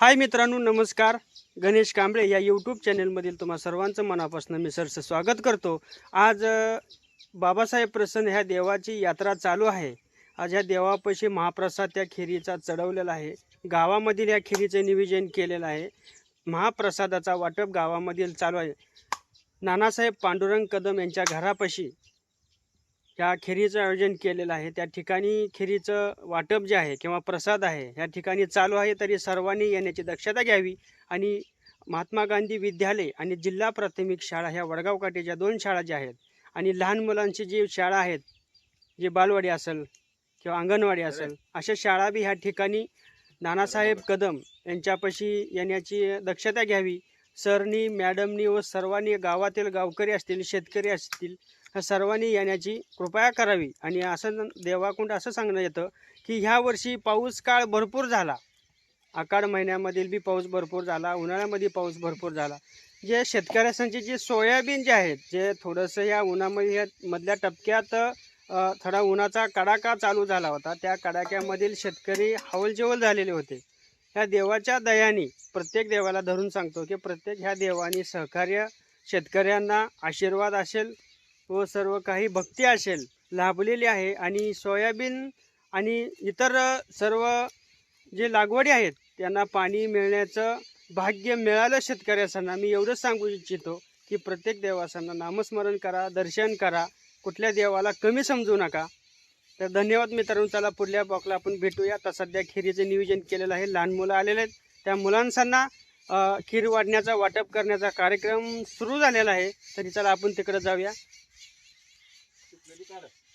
हाय मित्रांनो नमस्कार. गणेश कांबळे या यूट्यूब चॅनलमधील तुम्हा सर्वांचं मनापासून मी सरचं स्वागत करतो. आज बाबासाहेब प्रसन्न ह्या देवाची यात्रा चालू आहे. आज ह्या देवापाशी महाप्रसाद त्या खिरीचा चढवलेला आहे. गावामधील या खिरीचे नियोजन केलेलं आहे. महाप्रसादाचा वाटप गावामधील चालू आहे. नानासाहेब पांडुरंग कदम यांच्या घरापाशी या खिरीचं आयोजन केलेलं आहे. त्या ठिकाणी खिरीचं वाटप जे आहे किंवा प्रसाद आहे या ठिकाणी चालू आहे तरी सर्वांनी येण्याची दक्षता घ्यावी आणि महात्मा गांधी विद्यालय आणि जिल्हा प्राथमिक शाळा ह्या वडगाव काठीच्या दोन शाळा ज्या आहेत आणि लहान मुलांची जी शाळा आहेत जे बालवाडी असेल किंवा अंगणवाडी असेल अशा शाळा बी ह्या ठिकाणी नानासाहेब कदम यांच्यापाशी येण्याची दक्षता घ्यावी. सरनी मॅडमनी व सर्वांनी गावातील गावकरी असतील शेतकरी असतील ह्या सर्वांनी येण्याची कृपया करावी. आणि असं देवाकुंड असं सांगणं येतं की ह्या वर्षी पाऊस काळ भरपूर झाला. आकाड महिन्यामधील बी पाऊस भरपूर झाला उन्हाळ्यामध्ये पाऊस भरपूर झाला. जे शेतकऱ्यांचे जे सोयाबीन जे आहेत जे थोडंसं या उन्हामध्ये मधल्या टपक्यात थोडा उन्हाचा कडाका चालू झाला होता. त्या कडाक्यामधील शेतकरी हवलजेवल झालेले होते. ह्या देवाच्या दयाने प्रत्येक देवाला धरून सांगतो की प्रत्येक ह्या देवाने सहकार्य शेतकऱ्यांना आशीर्वाद असेल व सर्व काही भक्ती असेल लाभलेली आहे आणि सोयाबीन आणि इतर सर्व जे लागवडी आहेत त्यांना पाणी मिळण्याचं भाग्य मिळालं शेतकऱ्यासांना. मी एवढंच सांगू इच्छितो की प्रत्येक देवासांना नामस्मरण करा दर्शन करा. कुठल्या देवाला कमी समजू नका. तर धन्यवाद मित्रांनो. चला पुढल्या ब्लॉकला आपण भेटूया. तर सध्या खिरीचं नियोजन केलेलं आहे. लहान मुलं आलेले आहेत. त्या मुलांसांना खीर वाढण्याचा वाटप करण्याचा कार्यक्रम सुरू झालेला आहे. तरी चला आपण तिकडे जाऊया. got us.